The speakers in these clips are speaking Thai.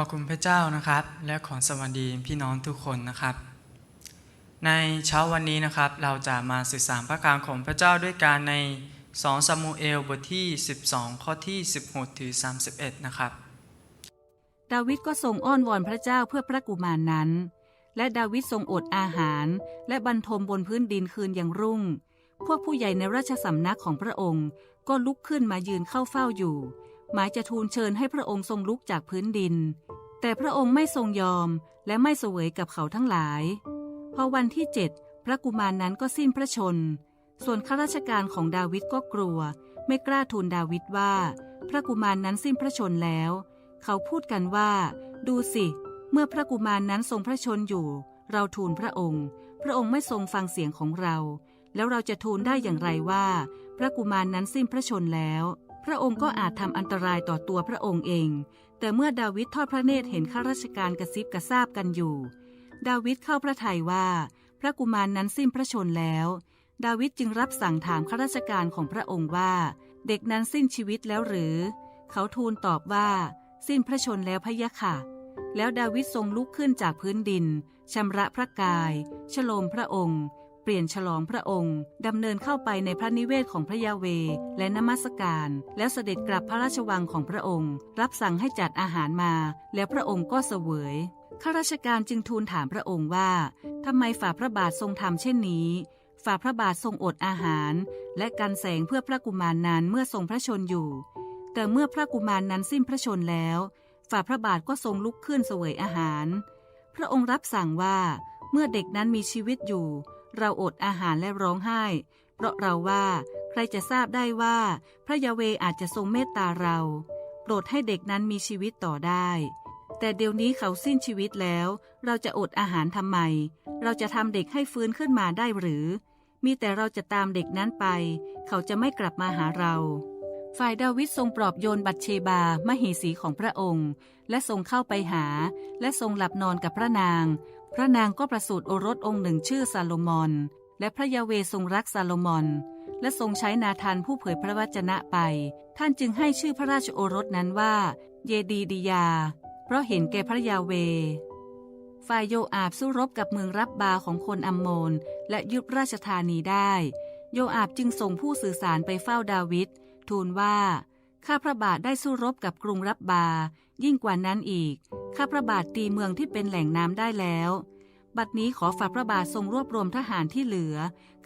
อบคุณพระเจ้านะครับ และขอสวัสดีพี่น้องทุกคนนะครับ ในเช้าวันนี้นะครับเราจะมาสื่อสาพระการของพระเจ้าด้วยการใน 2 ซามูเอลบทที่ 12 ข้อที่ 16ถึง31 นะครับ ดาวิดก็ทรงอ้อนวอนพระเจ้าเพื่อพระกุมารนนั้น และดาวิดทรงอดอาหาร และบรรทมบนพื้นดินคืนยังรุ่ง พวกผู้ใหญ่ในราชสำนักของพระองค์ ก็ลุกขึ้นมายืนเข้าเฝ้าอยู่ หมายจะทูลเชิญให้พระองค์ทรงลุกจากพื้นดิน แต่พระองค์ไม่ทรงยอมและไม่เสวยกับเขาทั้งหลาย พอวันที่เจ็ดพระกุมารนั้นก็สิ้นพระชน ส่วนข้าราชการของดาวิดก็กลัว ไม่กล้าทูลดาวิดว่า พระกุมารนั้นสิ้นพระชนแล้ว เขาพูดกันว่า ดูสิ เมื่อพระกุมารนั้นทรงพระชนอยู่ เราทูลพระองค์ พระองค์ไม่ทรงฟังเสียงของเรา แล้วเราจะทูลได้อย่างไรว่า พระกุมารนั้นสิ้นพระชนแล้ว พระองค์ก็อาจทำอันตรายต่อตัวพระองค์เอง แต่เมื่อดาวิดทอดพระเนตรเห็นข้าราชการกระซิบกระซาบกันอยู่ ดาวิดเข้าพระทัยว่า พระกุมารนั้นสิ้นพระชนแล้ว ดาวิดจึงรับสั่งถามข้าราชการของพระองค์ว่า เด็กนั้นสิ้นชีวิตแล้วหรือ เขาทูลตอบว่า สิ้นพระชนแล้วพะยะค่ะ แล้วดาวิดทรงลุกขึ้นจากพื้นดินชำระพระกาย ฉโลมพระองค์ เปลี่ยนฉลองพระองค์ ดำเนินเข้าไปในพระนิเวศของพระยาเว และนมัสการ แล้วเสด็จกลับพระราชวังของพระองค์ รับสั่งให้จัดอาหารมา แล้วพระองค์ก็เสวยข้าราชการจึงทูลถามพระองค์ว่าทำไมฝ่าพระบาททรงทำเช่นนี้ฝ่าพระบาททรงอดอาหาร และกันแสงเพื่อพระกุมารนั้นเมื่อทรงพระชนอยู่ แต่เมื่อพระกุมารนั้นสิ้นพระชนแล้ว ฝ่าพระบาทก็ทรงลุกขึ้นเสวยอาหาร พระองค์รับสั่งว่าเมื่อเด็กนั้นมีชีวิตอยู่ เราอดอาหารและร้องไห้ เพราะเราว่าใครจะทราบได้ว่า พระยาเวอาจจะทรงเมตตาเรา โปรดให้เด็กนั้นมีชีวิตต่อได้ แต่เดี๋ยวนี้เขาสิ้นชีวิตแล้ว เราจะอดอาหารทำไม เราจะทำเด็กให้ฟื้นขึ้นมาได้หรือ มีแต่เราจะตามเด็กนั้นไป เขาจะไม่กลับมาหาเราฝ่ายดาวิดทรงปลอบโยนบัตเชบามเหสีของพระองค์ และทรงเข้าไปหา และทรงหลับนอนกับพระนาง พระนางก็ประสูติโอรสองค์หนึ่งชื่อซาโลมอน และพระยาเวทรงรักซาโลมอน และทรงใช้นาธานผู้เผยพระวจนะไป ท่านจึงให้ชื่อพระราชโอรสนั้นว่า เยดีดิยา เพราะเห็นแก่พระยาเวฝ่ายโยอาบสู้รบกับเมืองรับบาของคนอัมโมน และยึดราชธานีได้ โยอาบจึงส่งผู้สื่อสารไปเฝ้าดาวิดทูลว่า ข้าพระบาทได้สู้รบกับกรุงรับบา ยิ่งกว่านั้นอีก ข้าพระบาทตีเมืองที่เป็นแหล่งน้ำได้แล้ว บัดนี้ขอฝ่าพระบาททรงรวบรวมทหารที่เหลือ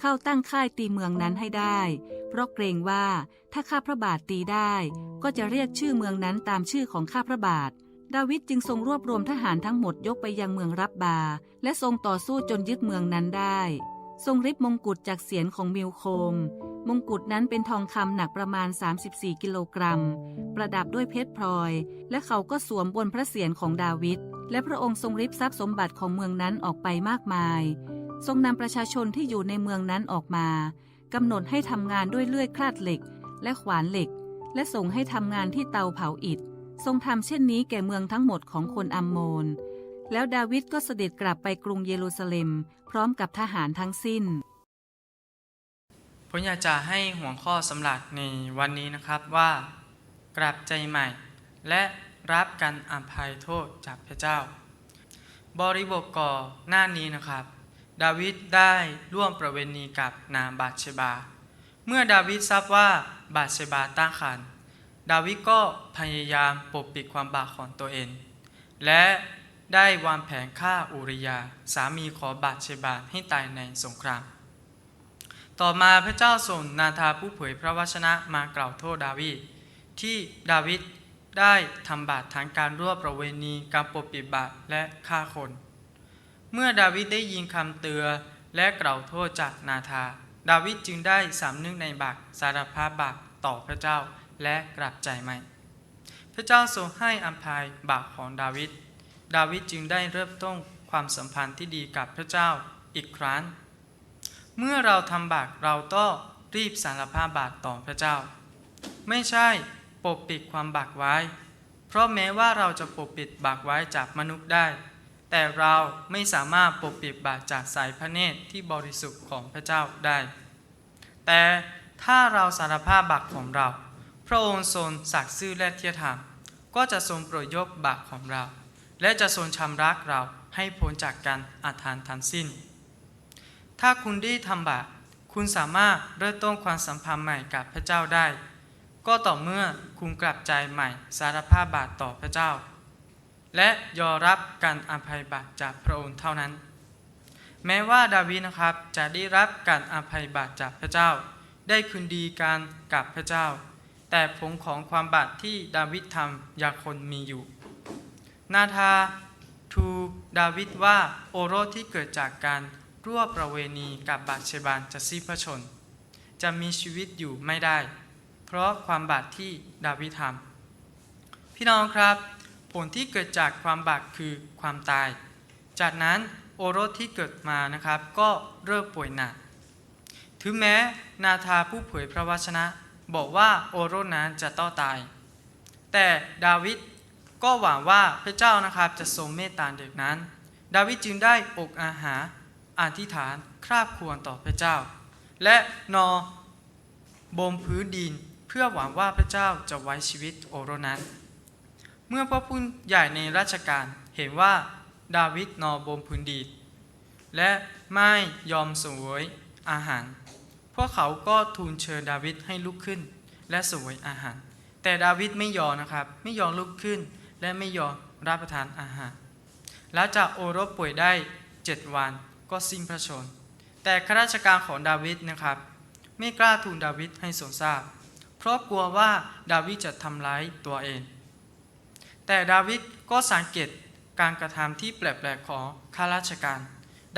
เข้าตั้งค่ายตีเมืองนั้นให้ได้ เพราะเกรงว่าถ้าข้าพระบาทตีได้ ก็จะเรียกชื่อเมืองนั้นตามชื่อของข้าพระบาทดาวิดจึงทรงรวบรวมทหารทั้งหมดยกไปยังเมืองรับบา และทรงต่อสู้จนยึดเมืองนั้นได้ ทรงริบมงกุฎจากเสียนของมิวโคม มงกุฎนั้นเป็นทองคำหนักประมาณ 34 กิโลกรัม ประดับด้วยเพชรพลอย และเขาก็สวมบนพระเศียรของดาวิด และพระองค์ทรงริบทรัพย์สมบัติของเมืองนั้นออกไปมากมาย ทรงนำประชาชนที่อยู่ในเมืองนั้นออกมากำหนดให้ทำงานด้วยเลื่อยคลาดเหล็ก และขวานเหล็ก และส่งให้ทำงานที่เตาเผาอิฐ ทรงทำเช่นนี้แก่เมืองทั้งหมดของคนอัมโมน แล้วดาวิดก็เสด็จกลับไปกรุงเยรูซาเล็ม พร้อมกับทหารทั้งสิ้น ผมอยากจะให้หัวข้อสำหรับในวันนี้นะครับว่ากลับใจใหม่ และรับการอภัยโทษจากพระเจ้า บริบทก่อหน้านี้นะครับ ดาวิดได้ร่วมประเวณีกับนางบาเชบา เมื่อดาวิดทราบว่าบาเชบาตั้งครรภ์ดาวิดก็พยายามปกปิดความบาปของตัวเอง และได้วางแผนฆ่าอุริยา สามีของบาเชบาให้ตายในสงคราม ต่อมาพระเจ้าส่งนาธาผู้เผยพระวจนะมากล่าวโทษดาวิดที่ดาวิดได้ทำบาปทางการร่วมประเวณีการปกปิดบาปและฆ่าคน เมื่อดาวิดได้ยินคำเตือนและกล่าวโทษจากนาธา ดาวิดจึงได้สำนึกในบาปสารภาพบาปต่อพระเจ้าและกลับใจใหม่ พระเจ้าทรงให้อภัยบาปของดาวิดดาวิดจึงได้เริ่มต้นความสัมพันธ์ที่ดีกับพระเจ้าอีกครั้ง เมื่อเราทำบาปเราต้องรีบสารภาพบาปต่อพระเจ้า ไม่ใช่ปกปิดความบาปไว้ เพราะแม้ว่าเราจะปกปิดบาปไว้จากมนุษย์ได้ แต่เราไม่สามารถปกปิดบาปจากสายพระเนตรที่บริสุทธิ์ของพระเจ้าได้ แต่ถ้าเราสารภาพบาปของเรา พระองค์ทรงสักซื่อและเที่ยธรรมก็จะทรงโปรดยกบาปของเรา และจะทรงชำระเราให้พ้นจากการอาถรรพ์ทั้งสิ้น ถ้าคุณได้ทำบาปคุณสามารถเริ่มต้นความสัมพันธ์ใหม่กับพระเจ้าได้ ก็ต่อเมื่อคุณกลับใจใหม่สารภาพบาปต่อพระเจ้า และยอมรับการอภัยบาปจากพระองค์เท่านั้น แม้ว่าดาวิดนะครับจะได้รับการอภัยบาปจากพระเจ้า ได้คืนดีกันกับพระเจ้า แต่ผลของความบาปที่ดาวิดทำยังคนมีอยู่ นาธาทูดาวิดว่าโอรสที่เกิดจากการ ร่วประเวณีกับบาเชบานจะสิ้นพระชน จะมีชีวิตอยู่ไม่ได้ เพราะความบาปที่ดาวิดทำพี่น้องครับ ผลที่เกิดจากความบาปคือความตาย จากนั้นโอรสที่เกิดมานะครับ ก็เริ่มป่วยหนักถึงแม้นาธาผู้เผยพระวจนะ บอกว่าโอรสนั้นจะต้องตาย แต่ดาวิดก็หวังว่าพระเจ้านะครับจะทรงเมตตาเด็กนั้น ดาวิดจึงได้อกอาหาร อธิษฐานคราบควรต่อพระเจ้า และนอบมพื้นดินเพื่อหวังว่าพระเจ้าจะไว้ชีวิตโอรสนั้น เมื่อพระผู้ใหญ่ในราชการเห็นว่าดาวิดนอบมพื้นดินและไม่ยอมสวยอาหาร พวกเขาก็ทูลเชิญดาวิดให้ลุกขึ้น และสวยอาหาร แต่ดาวิดไม่ยอมนะครับ ไม่ยอมลุกขึ้น และไม่ยอมรับประทานอาหาร แล้วจากโอรสป่วยได้เจ็ดวัน ก็สิ้นพระชนม์แต่ข้าราชการของดาวิดนะครับ ไม่กล้าทูลดาวิดให้ทรงทราบ เพราะกลัวว่าดาวิดจะทำร้ายตัวเอง แต่ดาวิดก็สังเกตการกระทำที่แปลกๆของข้าราชการ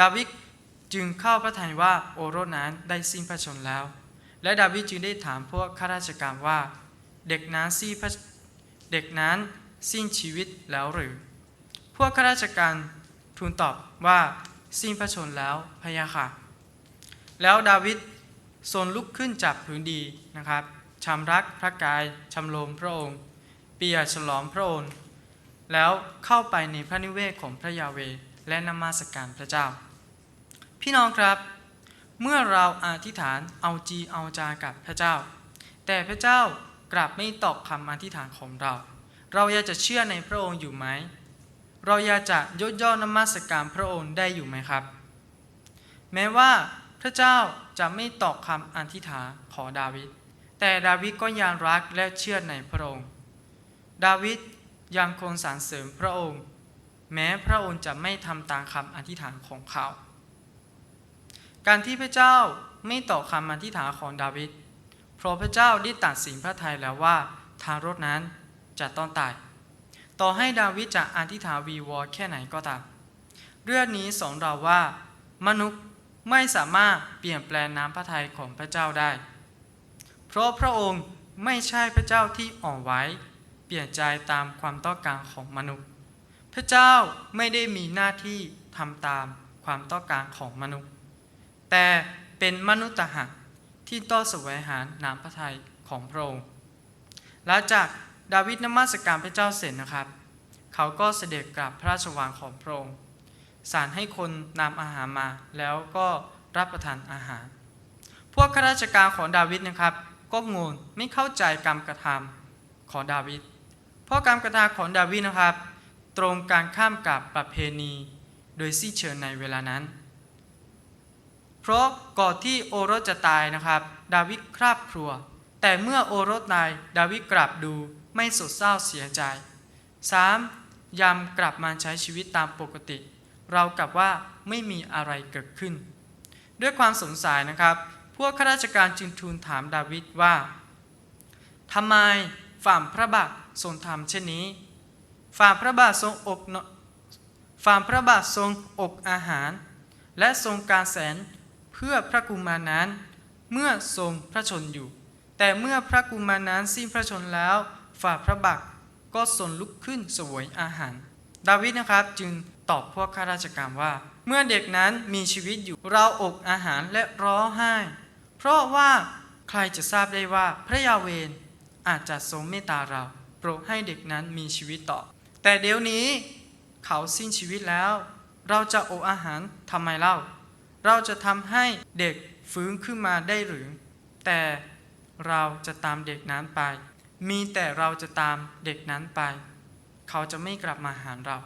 ดาวิดจึงเข้าพระทัยว่าโอรสนั้นได้สิ้นพระชนม์แล้ว และดาวิดจึงได้ถามพวกข้าราชการว่า เด็กนั้นสิ้นพระเด็กนั้นสิ้นชีวิตแล้วหรือ พวกข้าราชการทูลตอบว่า สิ้นพระชนแล้วพะยะค่ะ แล้วดาวิดทรงลุกขึ้นจากพื้นดีนะครับชำรักพระกายชำโลมพระองค์ เปียฉลองพระองค์ แล้วเข้าไปในพระนิเวศของพระยาเวและนมัสการพระเจ้า พี่น้องครับ เมื่อเราอธิษฐานเอาจีเอาจากับพระเจ้า แต่พระเจ้ากลับไม่ตอบคำอธิษฐานของเรา เราอยากจะเชื่อในพระองค์อยู่ไหม เราอยากจะยกย่อนมัสการพระองค์ได้อยู่ไหมครับ แม้ว่าพระเจ้าจะไม่ตอบคำอธิษฐานของดาวิดแต่ดาวิดก็ยังรักและเชื่อในพระองค์ ดาวิดยังคงสรรเสริญพระองค์ แม้พระองค์จะไม่ทำตามคำอธิษฐานของเขา การที่พระเจ้าไม่ตอบคำอธิษฐานของดาวิดเพราะพระเจ้าได้ตัดสินพระทัยแล้วว่าทารถนั้นจะต้องตาย ต่อให้ดาวิดจะอธิษฐานวีวอแค่ไหนก็ตาม เรื่องนี้สอนเราว่า มนุษย์ไม่สามารถเปลี่ยนแปลงน้ำพระทัยของพระเจ้าได้ เพราะพระองค์ไม่ใช่พระเจ้าที่อ่อนไหวเปลี่ยนใจตามความต้องการของมนุษย์ พระเจ้าไม่ได้มีหน้าที่ทำตามความต้องการของมนุษย์ แต่เป็นมนุษย์ต่างหากที่ต้องแสวงหาน้ำพระทัยของพระองค์หลังจาก ดาวิดนมัสการพระเจ้าเสร็จนะครับ เขาก็เสด็จกลับพระราชวังของพระองค์สารให้คนนำอาหารมาแล้วก็รับประทานอาหาร พวกข้าราชการของดาวิดนะครับ ก็งงไม่เข้าใจกรรมกระทำของดาวิดเพราะการกระทำของดาวิดนะครับ ตรงการข้ามกับประเพณี โดยสิ้เชิงในเวลานั้น เพราะก่อนที่โอรสจะตายนะครับ ดาวิดคราบครัว แต่เมื่อโอรสตายดาวิดกลับดู ไม่โศกเศร้าเสียใจ 3. ยามกลับมาใช้ชีวิตตามปกติ เรากับว่าไม่มีอะไรเกิดขึ้น ด้วยความสงสัยนะครับ พวกข้าราชการจึงทูลถามดาวิดว่าทำไมฝ่ามพระบาททรงทำเช่นนี้ฝ่ามพระบาททรงอกฝ่ามพระบาททรงอกอาหาร และทรงการแสนเพื่อพระกุมารนั้น เมื่อทรงพระชนอยู่ แต่เมื่อพระกุมารนั้นสิ้นพระชนแล้ว ฝ่าพระบาทก็ทรงลุกขึ้นเสวยอาหาร ดาวิดนะครับจึงตอบพวกข้าราชการว่า เมื่อเด็กนั้นมีชีวิตอยู่เราอกอาหารและร้องไห้ เพราะว่าใครจะทราบได้ว่าพระยาเวนอาจจะทรงเมตตาเรา โปรดให้เด็กนั้นมีชีวิตต่อ แต่เดี๋ยวนี้เขาสิ้นชีวิตแล้ว เราจะอกอาหารทำไมเล่า เราจะทำให้เด็กฟื้นขึ้นมาได้หรือ แต่เราจะตามเด็กนั้นไป มีแต่เราจะตามเด็กนั้นไป เขาจะไม่กลับมาหาเรา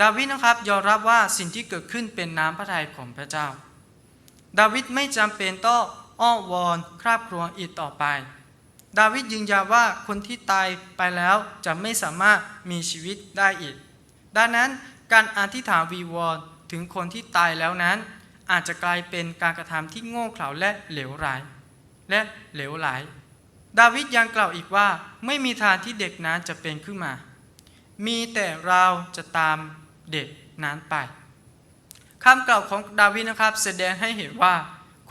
ดาวิดนะครับยอมรับว่าสิ่งที่เกิดขึ้นเป็นน้ำพระทัยของพระเจ้า ดาวิดไม่จำเป็นต้องอ้อวอนคราบครัวอีกต่อไป ดาวิดยืนยันว่าคนที่ตายไปแล้วจะไม่สามารถมีชีวิตได้อีก ดังนั้นการอธิษฐานวีวอนถึงคนที่ตายแล้วนั้น อาจจะกลายเป็นการกระทำที่โง่เขลาและเหลวไหลและเหลวไหล ดาวิดยังกล่าวอีกว่าไม่มีทางที่เด็กนั้นจะเป็นขึ้นมา มีแต่เราจะตามเด็กนั้นไปคำกล่าวของดาวิดนะครับ แสดงให้เห็นว่า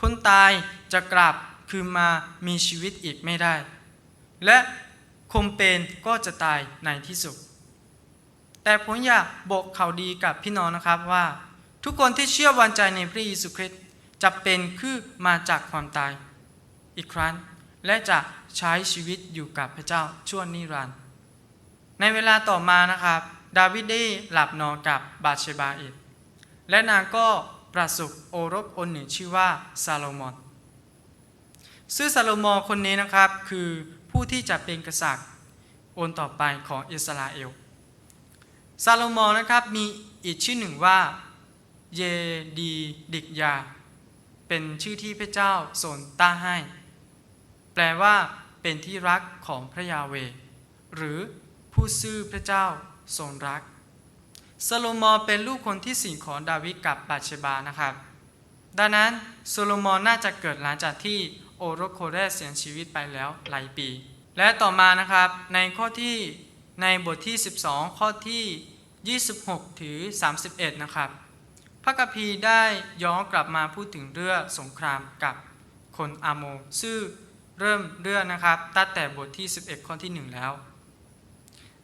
คนตายจะกลับคืนมามีชีวิตอีกไม่ได้ และคมเป็นก็จะตายในที่สุด แต่ผมอยากบอกข่าวดีกับพี่น้องนะครับว่า ทุกคนที่เชื่อวันใจในพระเยซูคริสต์จะเป็นคือมาจากความตายอีกครั้ง และจะใช้ชีวิตอยู่กับพระเจ้าชั่วนิรันดร์ในเวลาต่อมานะครับ ดาวิดได้หลับนอนกับบาเชบาอีกและนางก็ประสบโอรสคนหนึ่งชื่อว่าซาโลมอนซึ่งซาโลมอนคนนี้นะครับคือผู้ที่จะเป็นกษัตริย์องค์ต่อไปของอิสราเอลซาโลมอนนะครับมีอีกชื่อหนึ่งว่าเยดีดิกยา เป็นชื่อที่พระเจ้าทรงตั้งให้ แปลว่า เป็นที่รักของพระยาเว หรือผู้ซื่อพระเจ้าทรงรักซาโลมอนเป็นลูกคนที่สี่งของดาวิดกับบาเชบานะครับ ดังนั้นโซโลมอนน่าจะเกิดหลังจากที่โอรสโคเรสเสียชีวิตไปแล้วหลายปี และต่อมานะครับในข้อที่ในบทที่ 12 ข้อที่ 26 ถึง 31 นะครับ พระกัพีได้ย้อนกลับมาพูดถึงเรื่องสงครามกับคนอาโม ซึ่ง เริ่มเรื่องนะครับตั้งแต่บทที่ 11 ข้อที่ 1 แล้ว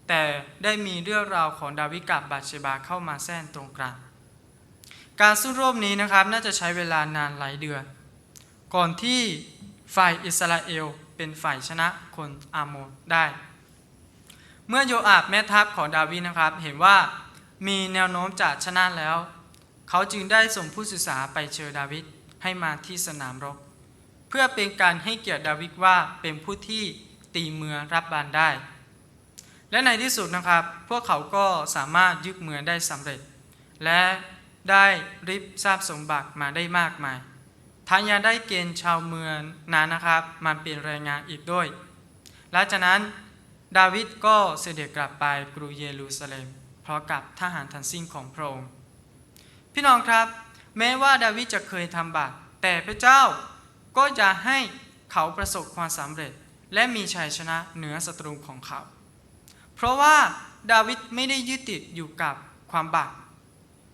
แต่ได้มีเรื่องราวของดาวิกับบาเชบาเข้ามาแทรกตรงกลางการสู้รบนี้นะครับน่าจะใช้เวลานานหลายเดือน ก่อนที่ฝ่ายอิสราเอลเป็นฝ่ายชนะคนอาโมนได้ เมื่อโยอาบแม่ทัพของดาวิดนะครับ เห็นว่ามีแนวโน้มจะชนะแล้ว เขาจึงได้ส่งผู้ศึกษาไปเชิญดาวิดให้มาที่สนามรบ พื่อเป็นการให้เกียรติดาวิดว่าเป็นผู้ที่ตีเมืองรับบานได้ และในที่สุดนะครับ พวกเขาก็สามารถยึดเมืองได้สำเร็จ และได้ริบทราบสมบัติมาได้มากมายทั้งยังได้เกณฑ์ชาวเมืองนั้นนะครับมาเป็นแรงงานอีกด้วย หลังจากนั้นดาวิดก็เสด็จกลับไปกรุเยรูซาเล็มพร้อมกับทหารทั้งสิ้นของพระองค์พี่น้องครับ แม้ว่าดาวิดจะเคยทำบาปแต่พระเจ้า ก็จะให้เขาประสบความสำเร็จ และมีชัยชนะเหนือศัตรูของเขา เพราะว่าดาวิดไม่ได้ยึดติดอยู่กับความบาป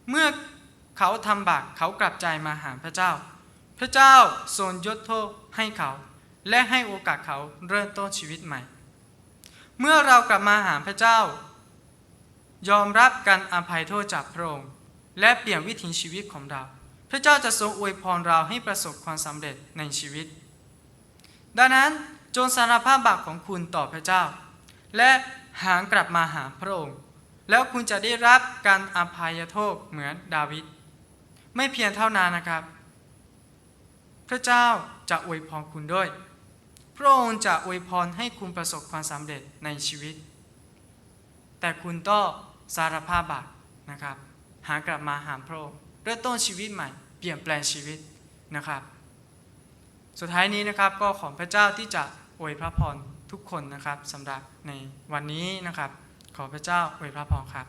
เมื่อเขาทำบาปเขากลับใจมาหาพระเจ้า พระเจ้าทรงยกโทษให้เขา และให้โอกาสเขาเริ่มต้นชีวิตใหม่ เมื่อเรากลับมาหาพระเจ้า ยอมรับการอภัยโทษจากพระองค์และเปลี่ยนวิถีชีวิตของเรา พระเจ้าจะทรงอวยพรเราให้ประสบความสำเร็จในชีวิต ดังนั้นจงสารภาพบาปของคุณต่อพระเจ้า และหางกลับมาหาพระองค์ แล้วคุณจะได้รับการอภัยโทษเหมือนดาวิดไม่เพียงเท่านั้นนะครับ พระเจ้าจะอวยพรคุณด้วย พระองค์จะอวยพรให้คุณประสบความสำเร็จในชีวิต แต่คุณต้องสารภาพบาปนะครับ หากลับมาหาพระองค์ เริ่มต้นชีวิตใหม่ เปลี่ยนแปลงชีวิตนะครับ สุดท้ายนี้นะครับก็ขอพระเจ้าที่จะอวยพระพรทุกคนนะครับสำหรับในวันนี้นะครับ ขอพระเจ้าอวยพระพรครับ